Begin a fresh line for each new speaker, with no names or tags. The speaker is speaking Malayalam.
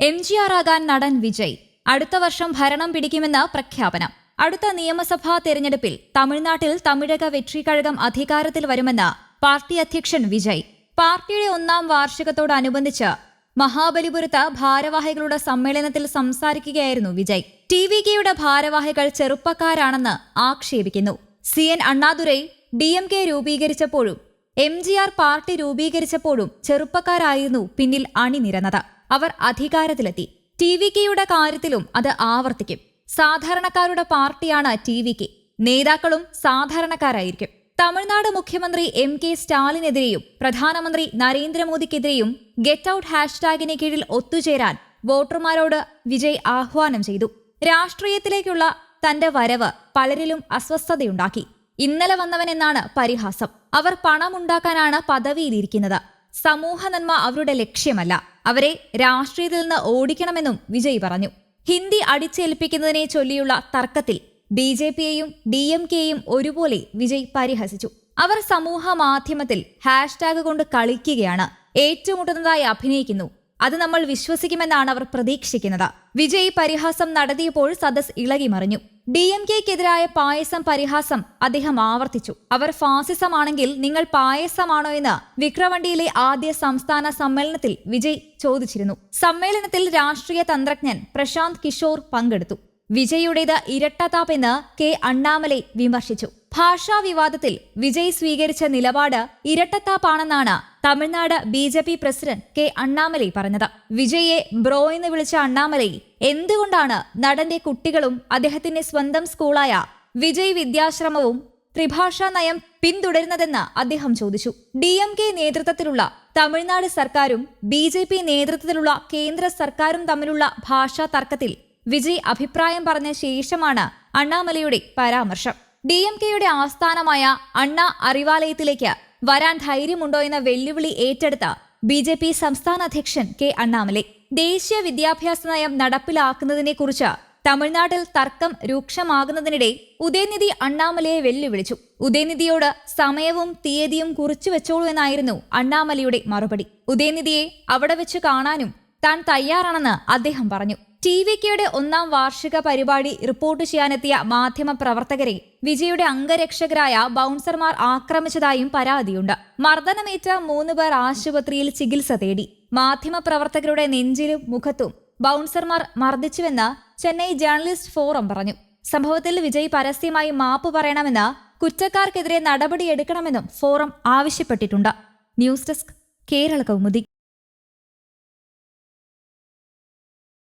എം ജി ആർ ആകാൻ നടൻ വിജയ്. അടുത്ത വർഷം ഭരണം പിടിക്കുമെന്ന് പ്രഖ്യാപനം. അടുത്ത നിയമസഭാ തെരഞ്ഞെടുപ്പിൽ തമിഴ്നാട്ടിൽ തമിഴക വെട്രിക്കഴകം അധികാരത്തിൽ വരുമെന്ന് പാർട്ടി അധ്യക്ഷൻ വിജയ്. പാർട്ടിയുടെ ഒന്നാം വാർഷികത്തോടനുബന്ധിച്ച് മഹാബലിപുരത്ത് ഭാരവാഹികളുടെ സമ്മേളനത്തിൽ സംസാരിക്കുകയായിരുന്നു വിജയ്. ടി വി കെയുടെ ഭാരവാഹികൾ ചെറുപ്പക്കാരാണെന്ന് ആക്ഷേപിക്കുന്നു. C N Annadurai D M K രൂപീകരിച്ചപ്പോഴും M G R party രൂപീകരിച്ചപ്പോഴും ചെറുപ്പക്കാരായിരുന്നു പിന്നിൽ അണിനിരന്നത്. അവർ അധികാരത്തിലെത്തി. ടി വി കെയുടെ കാര്യത്തിലും അത് ആവർത്തിക്കും. സാധാരണക്കാരുടെ പാർട്ടിയാണ് ടി വി കെ. നേതാക്കളും സാധാരണക്കാരായിരിക്കും. തമിഴ്നാട് മുഖ്യമന്ത്രി എം കെ സ്റ്റാലിനെതിരെയും പ്രധാനമന്ത്രി നരേന്ദ്രമോദിക്കെതിരെയും ഗെറ്റ് ഔട്ട് ഹാഷ്ടാഗിന് കീഴിൽ ഒത്തുചേരാൻ വോട്ടർമാരോട് വിജയ് ആഹ്വാനം ചെയ്തു. രാഷ്ട്രീയത്തിലേക്കുള്ള തന്റെ വരവ് പലരിലും അസ്വസ്ഥതയുണ്ടാക്കി. ഇന്നലെ വന്നവനെന്നാണ് പരിഹാസം. അവർ പണമുണ്ടാക്കാനാണ് പദവിയിലിരിക്കുന്നത്. സമൂഹ നന്മ അവരുടെ ലക്ഷ്യമല്ല. അവരെ രാഷ്ട്രീയത്തിൽ നിന്ന് ഓടിക്കണമെന്നും വിജയ് പറഞ്ഞു. ഹിന്ദി അടിച്ചേൽപ്പിക്കുന്നതിനെ ചൊല്ലിയുള്ള തർക്കത്തിൽ ബി ജെ പിയെയും ഡി എം കെയും ഒരുപോലെ വിജയ് പരിഹസിച്ചു. അവർ സമൂഹ മാധ്യമത്തിൽ ഹാഷ്ടാഗ് കൊണ്ട് കളിക്കുകയാണ്. ഏറ്റുമുട്ടുന്നതായി അഭിനയിക്കുന്നു. അത് നമ്മൾ വിശ്വസിക്കുമെന്നാണ് അവർ പ്രതീക്ഷിക്കുന്നത്. വിജയ് പരിഹാസം നടത്തിയപ്പോൾ സദസ് ഇളകി മറിഞ്ഞു ഡി എം കെക്കെതിരായ പായസം പരിഹാസം അദ്ദേഹം ആവർത്തിച്ചു. അവർ ഫാസിസമാണെങ്കിൽ നിങ്ങൾ പായസമാണോ എന്ന് വിക്രവണ്ടിയിലെ ആദ്യ സംസ്ഥാന സമ്മേളനത്തിൽ വിജയ് ചോദിച്ചിരുന്നു. സമ്മേളനത്തിൽ രാഷ്ട്രീയ തന്ത്രജ്ഞൻ പ്രശാന്ത് കിഷോർ പങ്കെടുത്തു. വിജയുടേത് ഇരട്ടതാപ്പെന്ന് കെ അണ്ണാമലൈ വിമർശിച്ചു. ഭാഷാ വിവാദത്തിൽ വിജയ് സ്വീകരിച്ച നിലപാട് ഇരട്ടത്താപ്പാണെന്നാണ് Tamil Nadu B J P president K Annamalai പറഞ്ഞത്. വിജയെ ബ്രോ എന്ന് വിളിച്ച അണ്ണാമലൈ എന്തുകൊണ്ടാണ് നടന്റെ കുട്ടികളും അദ്ദേഹത്തിന്റെ സ്വന്തം സ്കൂളായ വിജയ് വിദ്യാശ്രമവും ത്രിഭാഷാ നയം പിന്തുടരുന്നതെന്ന് അദ്ദേഹം ചോദിച്ചു. ഡി എം കെ നേതൃത്വത്തിലുള്ള തമിഴ്നാട് സർക്കാരും ബി ജെ പി നേതൃത്വത്തിലുള്ള കേന്ദ്ര സർക്കാരും തമ്മിലുള്ള ഭാഷാ തർക്കത്തിൽ വിജയ് അഭിപ്രായം പറഞ്ഞ ശേഷമാണ് അണ്ണാമലയുടെ പരാമർശം. ഡി എം കെയുടെ ആസ്ഥാനമായ അണ്ണ അറിവാലയത്തിലേക്ക് വരാൻ ധൈര്യമുണ്ടോ എന്ന വെല്ലുവിളി ഏറ്റെടുത്ത ബി ജെ പി സംസ്ഥാന അധ്യക്ഷൻ കെ അണ്ണാമലൈ. ദേശീയ വിദ്യാഭ്യാസ നയം നടപ്പിലാക്കുന്നതിനെക്കുറിച്ച് തമിഴ്നാട്ടിൽ തർക്കം രൂക്ഷമാകുന്നതിനിടെ ഉദയനിധി അണ്ണാമലയെ വെല്ലുവിളിച്ചു. ഉദയനിധിയോട് സമയവും തീയതിയും കുറിച്ചു വെച്ചോളൂ എന്നായിരുന്നു അണ്ണാമലയുടെ മറുപടി. ഉദയനിധിയെ അവിടെ വെച്ച് കാണാനും താൻ തയ്യാറാണെന്ന് അദ്ദേഹം പറഞ്ഞു. ടി വി കെയുടെ ഒന്നാം വാർഷിക പരിപാടി റിപ്പോർട്ട് ചെയ്യാനെത്തിയ മാധ്യമ പ്രവർത്തകരെ വിജയുടെ അംഗരക്ഷകരായ ബൗൺസർമാർ ആക്രമിച്ചതായും പരാതിയുണ്ട്. മർദ്ദനമേറ്റ മൂന്ന് പേർ ആശുപത്രിയിൽ ചികിത്സ തേടി. മാധ്യമ പ്രവർത്തകരുടെ നെഞ്ചിലും മുഖത്തും ബൗൺസർമാർ മർദ്ദിച്ചുവെന്ന് ചെന്നൈ ജേർണലിസ്റ്റ് ഫോറം പറഞ്ഞു. സംഭവത്തിൽ വിജയ് പരസ്യമായി മാപ്പ് പറയണമെന്ന് കുറ്റക്കാർക്കെതിരെ നടപടിയെടുക്കണമെന്നും ഫോറം ആവശ്യപ്പെട്ടിട്ടുണ്ട്. News desk Kerala Kaumudi.